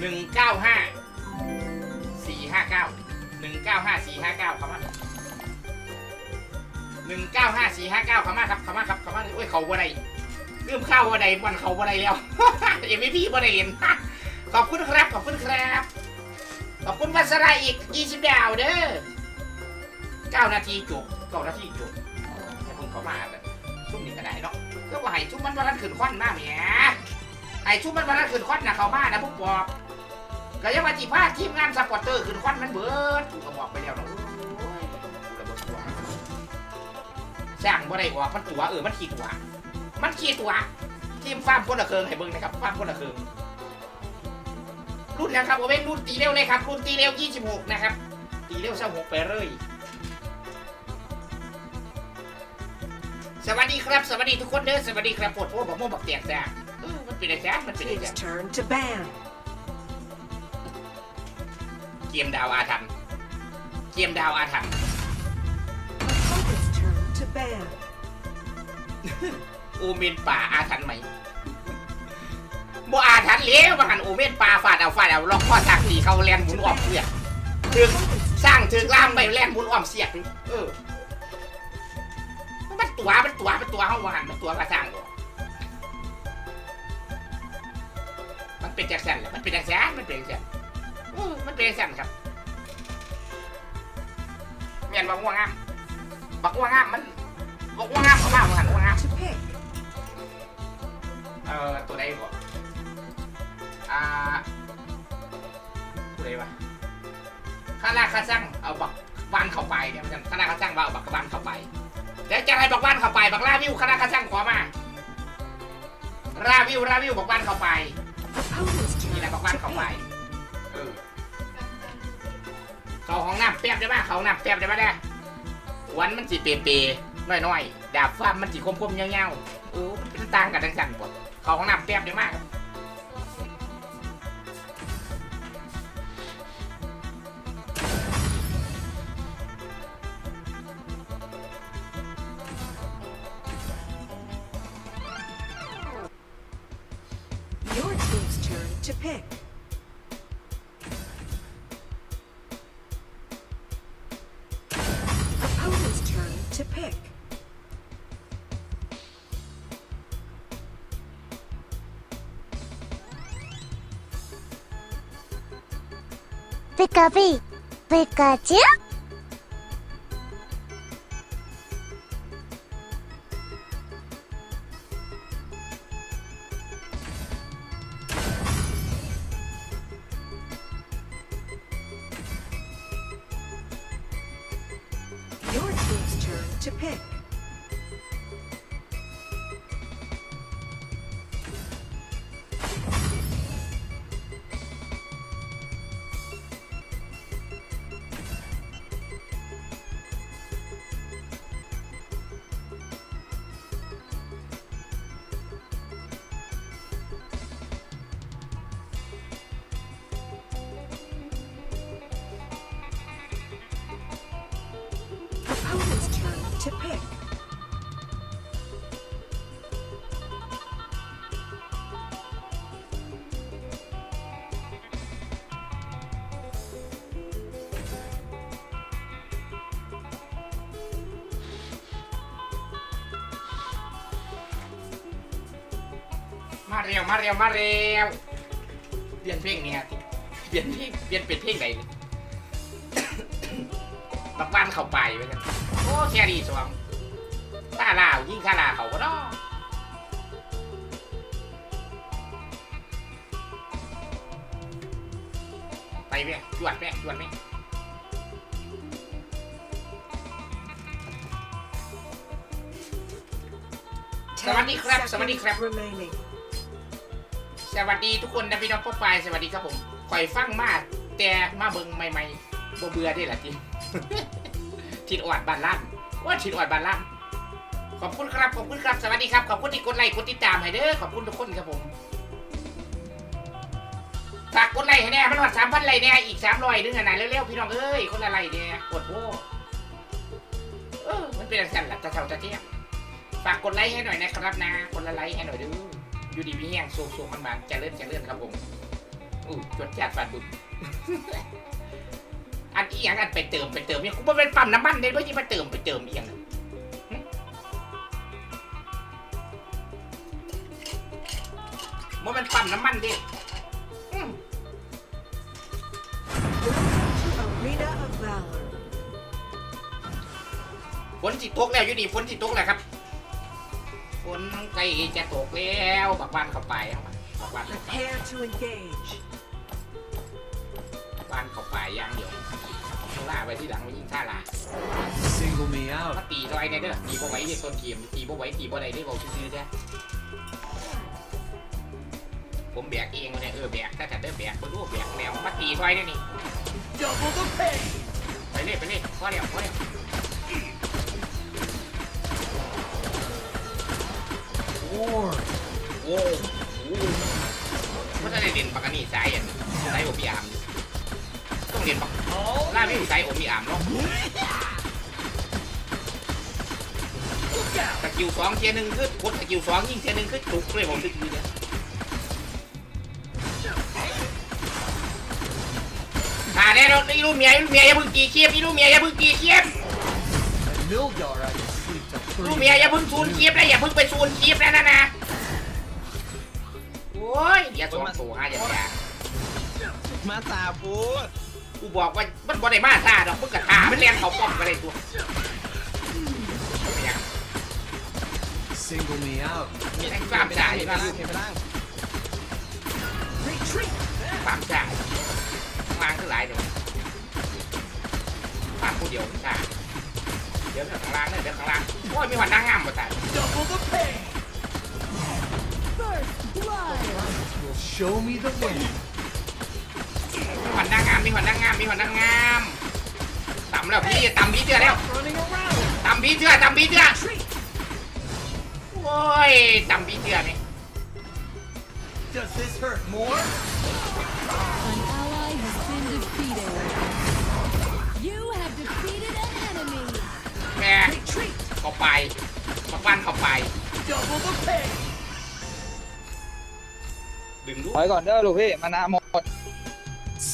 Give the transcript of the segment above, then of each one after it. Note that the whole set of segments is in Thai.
หนึ่งเก้าห้าสี่ห้าเก้าหนึ่งเก้าห้าสี่ห้าเก้าครับมาหนึ่งเก้าห้าสี่ห้าเก้าครับมาครับครับมาครับครับมาโอ้ยเขาบ่ได้เริ่มเข้าบ่ได้วันเขาบ่ได้แล้วเอ็มพี่บ่ได้เรียนขอบคุณครับ ขอบคุณครับ ขอบคุณวัสราอีกยี่สิบดาวเด้อเก้านาทีจบเก้านาทีจบให้ผมเขามาแบบชุ่มนี่ก็ได้เนาะก็ว่าให้ชุ่มมันวันนั้นขึ้นควันหน้าแหมให้ชุ่มมันวันนั้นขึ้นควันนะเขามานะพวกบอก ก็ยังมาจีพาทีมงานสปอร์เตอร์ขึ้นควันมันเบิดกูก็บอกไปแล้วเนาะโอ้ยกูระเบิดตัวสร้างบ่ได้ออกมันตัวเออมันขี้ตัว มันขี้ตัวทีมฟาร์มคนละเคืองให้เบิ่งนะครับฟาร์มคนละเคืองรุ่นนะครับโอเว่นรุ่นตีเร็วเลยครับรุ่นตีเร็ว 26 นะครับ ตีเร็วเศร้าหกไปเลยสวัสดีครับ สวัสดีทุกคนเด้อสวัสดีครับปวดโอ้บอกโม่บอกเตียกจ้ามันเป็นอะไรจ้ามันเป็นอะไรจ้า เกมดาวอาถรรพ์เกมดาวอาถรรพ์ Opponent's turn to ban. โอเมนป่าอาถรรพ์ไหมบ่อาถรรพ์เลี้ยวมาหันโอเมนป่าฟาดเอาฟาดเอาล็อกข้อสักสีเขาแลนหมุนอ้อมเสียกถึงสร้างถึงล่ามไปแลนหมุนอ้อมเสียกเออมันตัวมันตัวมันตัวเฮาว่าหันมันตัวกระสร้างบ่มันเป็นจักสันแหละมันเป็นจักสันมันเป็นจักสันเออมันเป็นจักสันครับแม่นบักง่วงงามบักง่วงงามมันบักง่วงงามเขามาว่าหันง่วงงาม To pick. เอ่อตัวใดก่อนอ่าตัวใดวะข้าราคาสั่งเอาบักบ้านเข้าไปเนี่ยมันข้าราคาสั่งว่าเอาบักบ้านเข้าไปเดี๋ยวจะให้บักบ้านเข้าไป บักลาวิวข้าราคาสั่งขอมาราวิวราวิวบักบ้านเข้าไป Opponent's นี่ turn แหละบักบ้าน to เข้าไป pick. เขาห้องน้ำแป๊บได้ไหมเขาห้องน้ำแป๊บได้ไหมเนี่ยวันมันสิเปเปน้อยน้อยๆดาบฟ้ามันสิคมๆเงี้ยวๆโอ้มันเป็นต่างกันทั้งกันหมดเขาห้องน้ำแป๊บได้มาก Your team's turn to pick. कभी Pikachu มาเร็วมาเร็วเปลี่ยนเพลงเนี่ยเปลี่ยนเพลงเปลี่ยนเป็นเพลงไหนเลยบักบ้านเข้าไปไว้กันโอ้แค่ดีสวงข้าลาวยิ่งข้าลาเขาก็ได้ไปแม่จวดแม่จวดแม่สวัสดีครับ สวัสดีครับ วัสดีทุกคนนะพี่น้องพ่อปลายสวัสดีครับผมข่อยฟังมาก แต่มาเบิ่งใหม่ๆบ่เบื่อได้หละจิทิดอวดบานลั่นว่าทิดอวดบานลั่นขอบคุณครับขอบคุณครับสวัสดีครับขอบคุณที่กดไลค์กดติดตามให้เด้อขอบคุณทุกคนครับผมฝากกดไลค์ให้แน่มันหอดสามพันไลค์แน่อีกสามร้อยนึงอะนะเร็วๆพี่น้องเอ้ยคนละไลค์เนี่ยกดโว้เออมันเป็นอะไรกันล่ะตะเท่าตะเทียมฝากกดไลค์ให้หน่อยนะครับนะคนละไลค์ให้หน่อยด้อ อยู่ดีมีแห้งสูงสูงมันมาจะเลื่อนจะเลื่อนครับผมอู้จดจัดฟันบุญอันอีหยังอันไปเติมไปเติมเนี่ยกูบ่เป็นปั๊มน้ำมันเลยว่าที่มาเติมไปเติมอีหยังน่ะหึบ่มันปั๊มน้ำมันเด้อืม Arena of Valor. ฝนสิตกแล้วอยู่นี่ฝนสิตกแล้วครับฝ นใกล้จะตกแล้วบักบ้านเข้าไปเอามาบักบ้านเข้าไป Prepare to engage. บักบ้านเข้าไปอย่างเดียวล่าไปที่หลังไปยิงท่าลา Single me out. มาตีรอยในเด้อตีบ่ไหวเด้ต้นเกมตีบ่ไหวตีบ่ได้ได้บอกซื่อๆจ้ะผมแบกเองวะเนี่ยเออแบกถ้าจะได้แบกบ่รู้แบกแนวมาตีรอยได้นี่ Double the pay. ไปเลยไปเลยพอแล้วพอแล้ว โอ้โหมันจะได้เรียนปากกานี่สายอะสายโอปีอามอยู่ต้องเรียนปาก All ล่าไม่อยู่สายโอปีอามเนาะ look out. สกิลสองเทียร์หนึ่งขึ้นกดสกิลสองยิ่งเทียร์หนึ่งขึ้นจุกเลยผมซื้อเนี่ยอ่าแน่นอนไอ้ลูกเมียไอ้ลูกเมียอย่าพิ่งกีเคียบไอ้ลูกเมียอย่าพิ่งกีเคียบ ลูก three. เมียอย่าเพิ่งซูนเคียบนะอย่าเพิ่งไปซูนเคียบนะนะนะโอ้ยเดี๋ยวสองตัวห้าอย่างอย่างมาตาพูดกูบอกว่ามันบ่ได้มาซาดอกมึงกะขามันเรียนเขาป้อมกันเลยตัวไม่อยาก Single me out. มีทั้งความจ่ายเห็นไปนะล่าลูงกเห็นไปล่าง Retreat. ความจ่ายมางคือหลายเดี๋ยวความผู้เดียวจ่ายเดี๋ยวข้างล่างเนี่ยเดี๋ยวข้างล่างโอ้ยมีวันนั่งงามบ่ตาย Double the pay. Will show me the way. มีวันนั่งงามมีวันนั่งงามมีวันนั่งงามต่ำแล้วพี่ต่ำพี่เชื่อแล้ว Running around. ต่ำพี่เชื่อต่ำพี่เชื่อโอ้ยต่ำพี่เชื่อนี่ Does this hurt more? เข้าไปมาปั้นเข้าไป Double the pay. ดึงดูถอยก่อนเด้อลูกพี่มานาหมด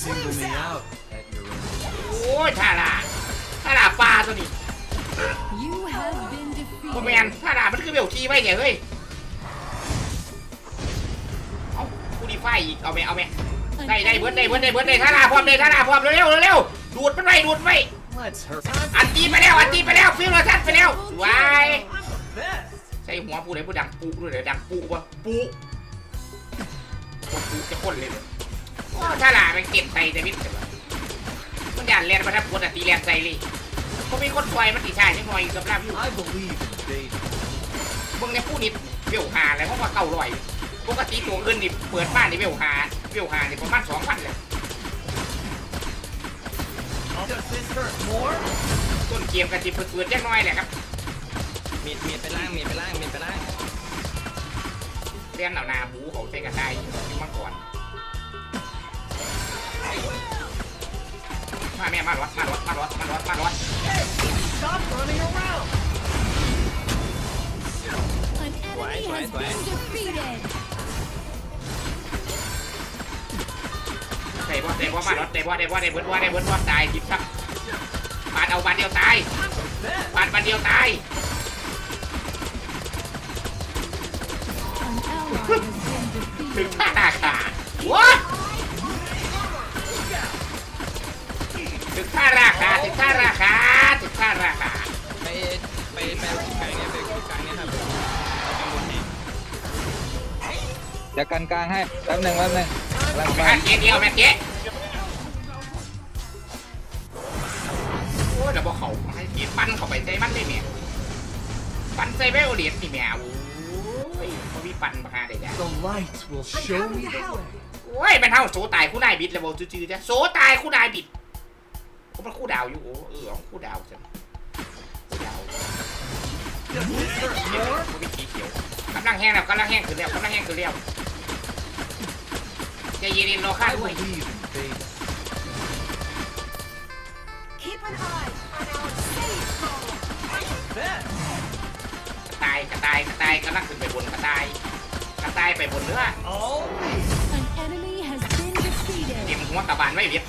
Single me out. At your own. โอ้ยท่าลาท่าลาปลาตัวนี้ You have been โมแมน defeated. ท่าลามันคือเบลทีไว้เนี่ยเฮ้ยเอากูดีไฟอีกเอาไหมเอาไหม An ได้ได้เบิร์ดได้ enemy เบิร์ดได้ has เบิร์ดได้ been ท่าลาพร้อมเลยท่าลาพร้อมเร็วเร็วเร็วๆดูดมันไว้ดูดไว้ Let's hurt. อันตีไปแล้วอันตีไปแล้วฟิลเราทัดไปแล้ววาย Best. ใส่หัวผู้ใดผู้ดังปูด้วยเดี๋ยวดังปูวะปูปูจะพ่นเลยเนี่ยโอ้ท่าลาเป็นเก็บใส่แต่มิดเถอะมันด่านแลนมาทับคนอะตีแลนใส่เลยเขามีคนปล่อยมันตีชายยังหน่อยเกือบลาบอยู่ I believe in Vader. เบิ่งในผู้นี้เบี้ยวหาเลยเพราะว่าเก่าลอยปกติตัวอื่นนี่เปิดบ้านนี่เบี้ยวหาเบี้ยวหานี่ประมาณสองพันเลย ต้นเกมกันจิเปิดๆแจ้งน้อยแหละครับมีดมีดไปล่างมีดไปล่างมีดไปล่างเรียนเอานาบูเขาใส่กันได้ที่มาก่อนมาแม่มารถมารถมารถมารถมารถ Stop running around. An enemy has been defeated. ใส่บอสใส่บอสมารถใส่บอสใส่บอสใส่เบิร์ดบอสใส่เบิร์ดบอสตายจิบซับ บาดเอาบาดเดียวตายบาดบาดเดียวตายถึงท่าหน้าคาว้าถึงท่าราคาถึงท่าราคาถึงท่าราคาไปไปไปเอากลางเนี่ยไปเอากลางเนี่ยครับเอากลางบนนี่เดี๋ยวกันกลางให้แป๊บหนึ่งแป๊บหนึงกำลังไปแม่เจ๊เดียวแม่เจ๊ ปั้นใส่ไบโอเลียนนี่แม่โอ้ยเขามีปั้นมาหาได้จ้ะ The light will I'm show coming me to the help. way. โอ้ยเป็นเท่าโซตายคู่นายบิดเลยบอกจืดๆจ้ะโซตายคู่นายบิดเขาเป็นคู่ดาวอยู่โอ้เออคู่ดาวจ้ะคู่ดาว Does this hurt เขียว more? เขาเป็นสีเขียวกำลังแห้งแล้วกำลังแห้งขึ้นแล้วกำลังแห้งขึ้นแล้วใจเย็นๆรอข้า I ด้วย believe in Vader. Keep an eye on our sage ball. Best. กระต่ายกระต่ายกระต่ายกำลังขึ้นไปบนกระต่ายกระต่ายไปบนเรือ All me. An enemy has been defeated. หัวกระบาลไว้เรียบ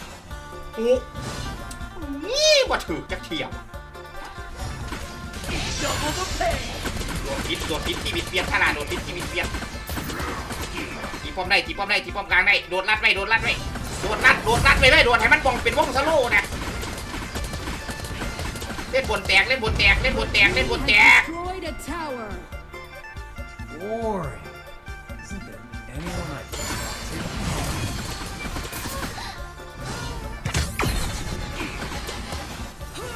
ถูกนี่ว่าถือจะเทียม Double the pain. โดนพิษโดนพิษที่วิตเปียนท่านาโดนพิษที่วิตเปียนตีป้อมได้ตีป้อมได้ตีป้อมกลางได้โดดลัดไว้โดดลัดไว้โดดลัดโดดลัดไปเลยโดดให้มันบองเป็นวงสโลว์นะเล่นบนแตกเล่นบนแตกเล่นบนแตกเล่นบนแตก Destroyed a tower. Glory. Isn't there anyone I can talk to?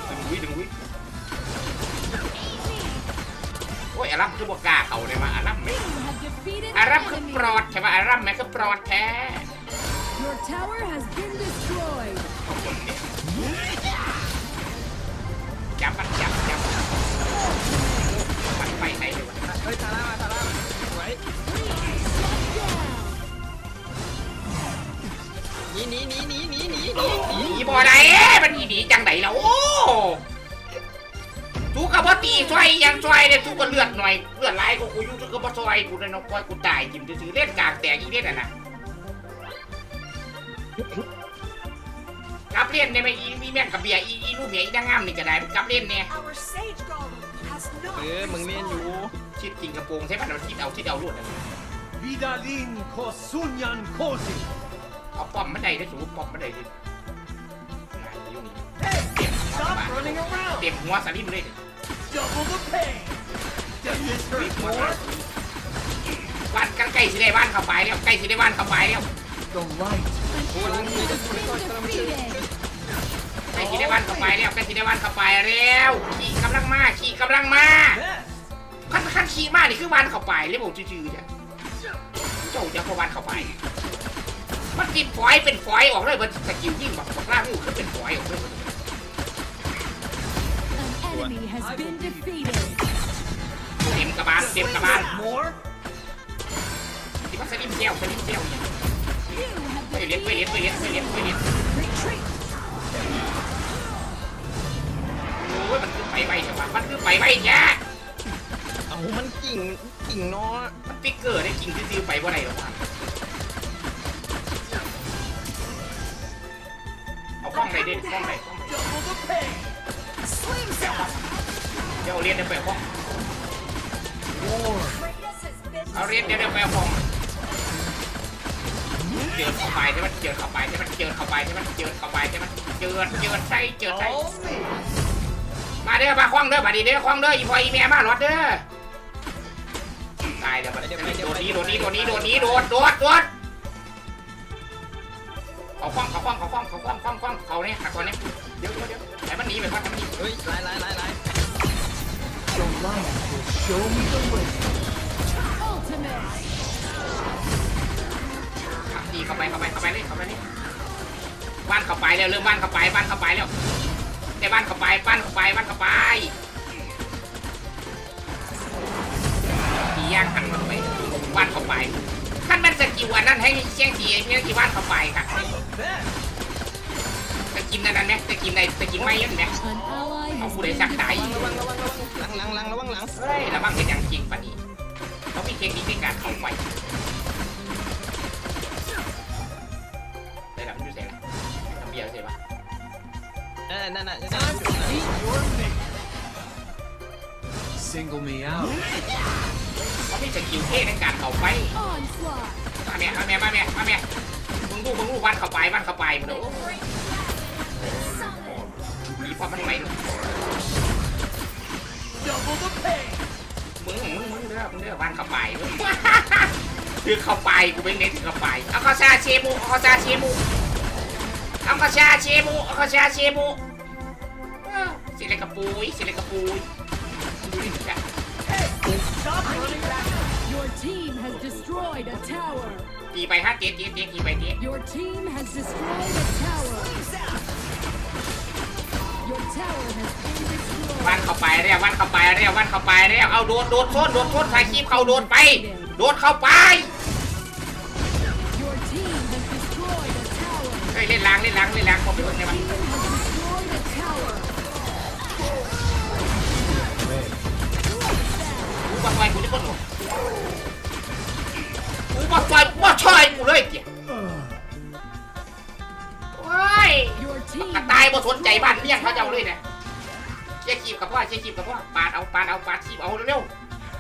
Đừng quý, đừng quý. Ôi, à lắm cứ bộ cà cầu này mà, à lắm mẹ. À lắm cứ prọt, thế mà à lắm mẹ cứ prọt thế. Your tower has been destroyed. Chạm bắt chạm. ฮ้ยทาร่ามาทาร่ามาไว้หนีหนีหนีหนีหนีหนีหนีหนีหนีบ่ได้มันหนีหนีจังไหนแล้วโอ้ทุกกับว่าตีช่วยยังช่วยเนี่ยทุกก็เลือดหน่อยเลือดไหลกูกูยุ่งทุกก็บ่ช่วยกูเลยน้องก้อยกูตายจิ้มซื้อเล่นกากแตกอีเล่นอะนะกลับเล่นได้ไหมอีมีแม่งกับเบียร์อีอีลูกเมียอีนางงามนี่ก็ได้กลับเล่นเนี่ย Our sage golem has not เออมึงเล่นอยู่ชิดกินกระโปรงใช่ป่ะมันชิดเอาชิดเอาลวดอะ Vidalin Kosunyan Kosi. เอาป้อมมันได้ได้สูป้อมมันได้ดิไหนอยู่นี่ Hey, เต็มหัว stop บ้าน running around. เต็มหัวสลิมเลย Double the pain. Does this เต็ม hurt หัว more? บ้านกันใกล้สิได้บ้านเข้าไปแล้วใกล้สิได้บ้านเข้าไปแล้ว The light. An enemy has been defeated. แล้วใกล้สิได้บ้านเข้าไปแล้วขี่กำลังมาขี่กำลังมา Best. ขั้นขั้นขี่มานี่คือบ้านเข้าไปเลยบอกจืดๆจ้ะเจ้าจะพอบ้านเข้าไปมันกินฝอยเป็นฝอยออกเลยมันสกิลยิ่งแบบบอกล่าหูคือเป็นฝอยออกเลย An enemy has been defeated. เต็มกระบาลเต็มกระบาล More? ที่ว่าสลิมเซลสลิมเซลเนี่ย You have ไปเลี้ยงไปเลี้ยงไป defeated เลี้ยงไปเลี้ยงไปเลี้ยง ไปไวจังวะมันคือไปไวแย่เอามันกิ่งกิ่งเนาะมันปิกเกอร์ได้กินซิวๆไปว่าไหนหรอวะเอาข้องไหนเด่นข้องไหนข้องไหน Double the pain. Sling shot. เดี๋ยวเอาเรียนเดี๋ยวไปเอาข้อง More. Kratos has been เอาเรียนเดี๋ยวเดี๋ยวไปเอาข้องเจิดเข้าไปใช่ไหมเจิดเข้าไปใช่ไหมเจิดเข้าไปใช่ไหมเจิดเข้าไปใช่ไหมเจิดเจิดใส่เจิดใส่ All me. มาเด้อมาคว้างเด้อบัดนี้เด้อคว้างเด้ออีพออีแม่มาหลอดเด้อตายแล้วบัดนี้โดดนี้โดดนี้โดดนี้โดดนี้โดดโดดโดดเขาคว้างเขาคว้างเขาคว้างเขาคว้างคว้างคว้างเขาเนี่ยหักเขาเนี่ยเดี๋ยวเดี๋ยวเดี๋ยวให้มันหนีไปก่อนให้มันหนีเฮ้ยไล่ไล่ไล่ไล่ The light will show me the way. Ultimate. ขับดีเข้าไปเข้าไปเข้าไปเลยเข้าไปเลยบ้านเข้าไปแล้วเริ่มบ้านเข้าไปบ้านเข้าไปแล้ว ได้บ้านเข้าไปบ้านเข้าไปบ้านเข้าไปตีย่างหันมาไปบ้านเข้าไปขั้นมันสกิลอันนั้นให้เชียงสีเพียงที่บ้านเข้าไปครับ Best. จะกินอันนั้นไหมจะกินอะไรจะกินไม่ยันไหม An ally เอา has ผู้ใด been สักตาย defeated. ระวังระวังระวังหลังหลังหลังระวังหลังเฮ้ยแล้วบ้างเห็นอย่างจริงปะนี่เขามีเทคนิคในการเข้าไป เออนั่นน่ะนั่น Time to น่ะ meet your mate. Single me out. เขามีสกิลเท่ในการเข้าไป Onslaught. มาแม่มาแม่มาแม่มาแม่มึงดูมึงดูบ้านเข้าไปบ้านเข้าไปมึงดูมีความมันไหวหนู Double the pain. มึงมึงมึงเด้อมึงเด้อบ้านเข้าไปมึงคือเข้าไปกูเป็นเน้นถึงเข้าไปเอาข้าวซาเชมูเอาข้าวซาเชมูเอาข้าวซาเชมูเอาข้าวซาเชมูอ้าว สิเลกระปุยสิเลกระปุยดูดิจ้ะ Hey, stop running around. Your team has destroyed a tower. ตีไปห้าเจ็ดเจ็ดเจ็ดตีไปเจ็ด Your team has destroyed a tower. Your tower has been destroyed. บ้านเข้าไปเรียกบ้านเข้าไปเรียกบ้านเข้าไปเรียกเอาโดดโดดโซนโดดโซนถ่ายคลิปเขาโดดไป โดดเข้าไป Your team has destroyed a tower. เฮ้ยเล่นล้างเล่นล้างเล่นล้างผมไปคนไหน Your วะ team has destroyed a tower. กูบอกไปกูจะก้นหนกูบอกไปกูบอกช่วยกูเลยเกียายบ่สนใจบ้านเมี่ยงเขาเจ้าเลยเนี่ยเชี่ยคีบกับพ่อเชี่ยคีบกับพ่อปาดเอาปาดเอาปาดคีบเอาเร็ว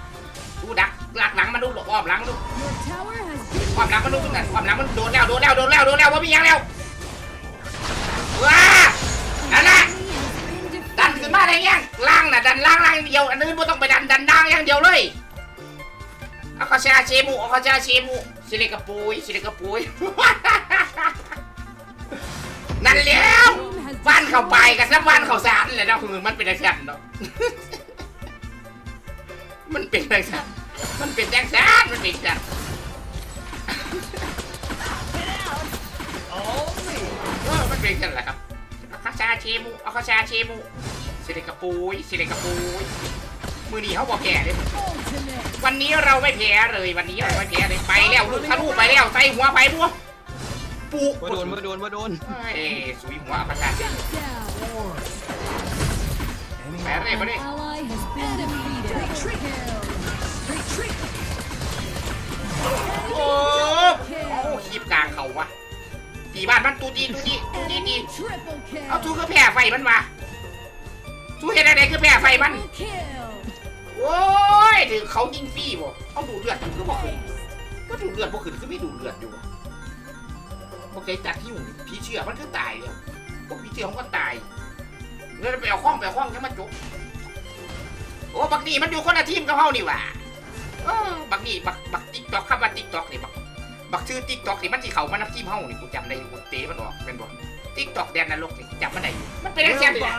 ๆดูดักหลักหลังมันดูอ้อมหลังดู Your tower has been ความหลังมันดูนั่นความหลังมันโดนแล้วโดนแล้วโดนแล้วโดนแล้วว่ามียังแล้วะดันล่างล่างอย่างเดียวอันอื่นไม่ต้องไปดันดันด่างอย่างเดียวเลยเอาคาชาเชมูเอาคาชาเชมูสิเลกะปุยสิเลกะปุยนั่นแล้วบ้านเขาไปกันซะบ้านเขาสารเลยนะคือมันเป็นอะไรกันเนาะมันเป็นอะไรกันมันเป็นแจ้งสารมันเป็นจังเออมันเป็นกันแหละครับเอาคาชาเชมูเอาคาชาเชมู สิเลกะปุยสิเลกะปุยมือนี้เขาบอกแพ้เลย ultimate. วันนี้เราไม่แพ้เลยวันนี้เราไม่แพ้เลยไปแล้วลูกทะลุไปแล้วใส่หัวไปบัวปูมาโดนมาโดนมาโดนเอ้ยสุยหัวประชาชน Down. Anyone? แพ้เลยมาดิ Ally has been defeated. Retreat. โอ้โอ้ขีบกลางเขาวะตีบ้านมันตูดีตูดีตูดีดี Enemy triple kill. เอาทูคือแพ้ไฟมันมา ทูเห็นอะไรคือแพ้ไฟมัน โอ้ยถึงเขายิงฟรีบ่เอาดูเลือดมันก็บอกขึ้นก็ดูเลือดบ่ขึ้นก็ไม่ดูเลือดอยู่บ่โอเคจัดที่อยู่ผีเชื่อมันคือตายแล้วพวกผีเชื่อมันก็ตายแล้วไปเอาข้องไปเอาข้องจะมาจุกโอ้บักนี่มันอยู่คนละทีมกับเฮานี่หว่าเออบักนี่บักบักติ๊กต็อกคำว่าติ๊กต็อกนี่บักบักชื่อติ๊กต็อกนี่มันสิเขามานับทีมเฮานี่กูจำได้อยู่กูเตะมันออกเป็นบ่ติ๊กต็อกแดนนรกนี่จำมันได้อยู่มันเป็นอะไรแค่นี้แหล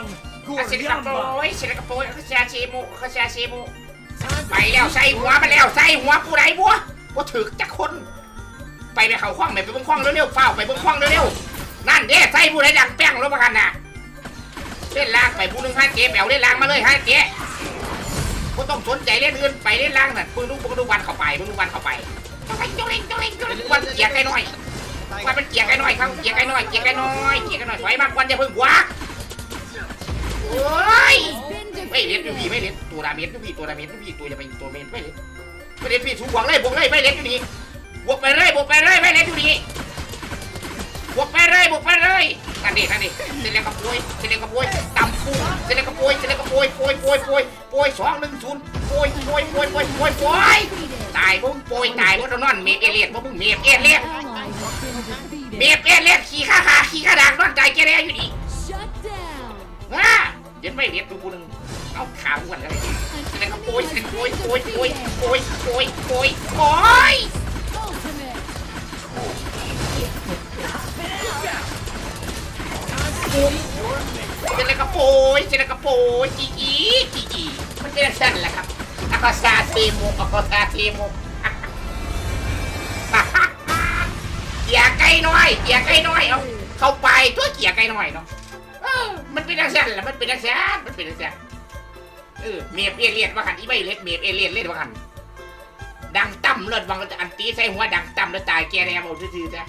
ะอาเซนกาโปยเซนกาโปยคาชาเชมูคาชาเชมูไปแล้วใส่หัวมาแล้วใส่หัวผู้ใดบัวว่าถึกจักคน ไปไปเขาคว้างไปไปเบิ้งคว้างเร็วๆเฝ้าไปเบิ้งคว้างเร็วๆนั่นเด้ใส่ผู้ใดดังแป้งรถประกันน่ะเล่นล่างไปผู้หนึ่งห้าเจ๊แปวเล่นล่างมาเลยห้าเจ๊ก็ต้องสนใจเล่นอื่นไปเล่นล่างนั่นเพิ่งดูเพิ่งดูวันเข้าไปเพิ่งดูวันเข้าไปจ้องเล่งจ้องเล่งจ้องเล่งจ้องเล่งวันเกียร์ไก่น้อยวันมันเกียร์ไก่น้อยครับเกียร์ไก่น้อยเกียร์ไก่น้อยเกียร์ไก่น้อยถอยมากวันจะเพิ่งหัว โอ้ย Been ไม่เล็ดอยู่ defeated. พี่ไม่เล็ดตัวดาเมจอยู่พี่ตัวดาเมจอยู่พี่ตัวจะเป็นตัวเมจไม่เล็ดไม่เล็ดพี่ถูกบวกเลยบวกเลยไม่เล็ดอยู่นี่บวกไปเลยบวกไปเลยไม่เล็ดอยู่นี่บวกไปเลยบวกไปเลยนั่นดินั่นดิเซเลกกับปุยเซเลกกับปุยต่ำปูเซเลกกับปุยเซเลกกับปุยปุยปุยปุยปุยสองหนึ่งศูนย์ปุยปุยปุยปุยปุยปุย Defeated. ตายบุ้งปุยตายบุ้งนอนเมฟเอเลียดบุ้งเมฟเอเลียด Ally has been เม defeated. ฟเอเลียดขี่ข้าขาขี่ข้าดังนอนใจแกแรงอยู่นี่ Shut down. อ่าเดี๋ยวไม่เล็ดดูกูหนึ่งเอาขาอ้วนเลย An แล้วก็ enemy โอยโอย has โอย been โอย defeated. โอยโอยโอยโอย Ultimate. เจนกระโปยเจนกระโปยจีจีจีจีมันเป็นสั้นแหละครับอากาซาเซโมอากาซาเซโมเกียร์ไก่น้อยเกียร์ไก่น้อยเอาเข้าไปตัวเกียร์ไก่น้อยเนาะเออ มันเป็นสั้นแหละมันเป็นสั้นมันเป็นสั้นเออเมียบเอเลียนว่าหันอีไม่เล็ดเมียบเอเลียนเล่นว่าหันดังต่ำเลิศวังอันตีใส่หัวดังต่ำแล้วตายแกแรมเอาซื่อๆจ้ะ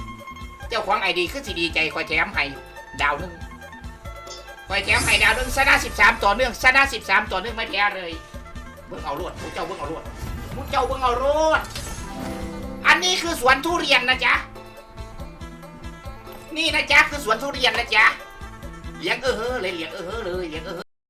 เจ้าของไอดีคือสิดีใจคอยแถมให้ดาวหนึงคอยแถมไข่ดาวนึงชนะ13ต่อเนื่องชนะ13ต่อเนื่องไม่แพ้เลยเบิ่งเอารวดพวกเจ้าเบิ่งเอารวดพวกเจ้าเบิ่งเอารวดอันนี้คือสวนทุเรียนนะจ๊ะนี่นะจ๊ะคือสวนทุเรียนนะจ๊ะ เลี้ยงเออเฮ้อเลยเลี้ยงเออเฮ้อเลยเลี้ยงเออเฮ้อ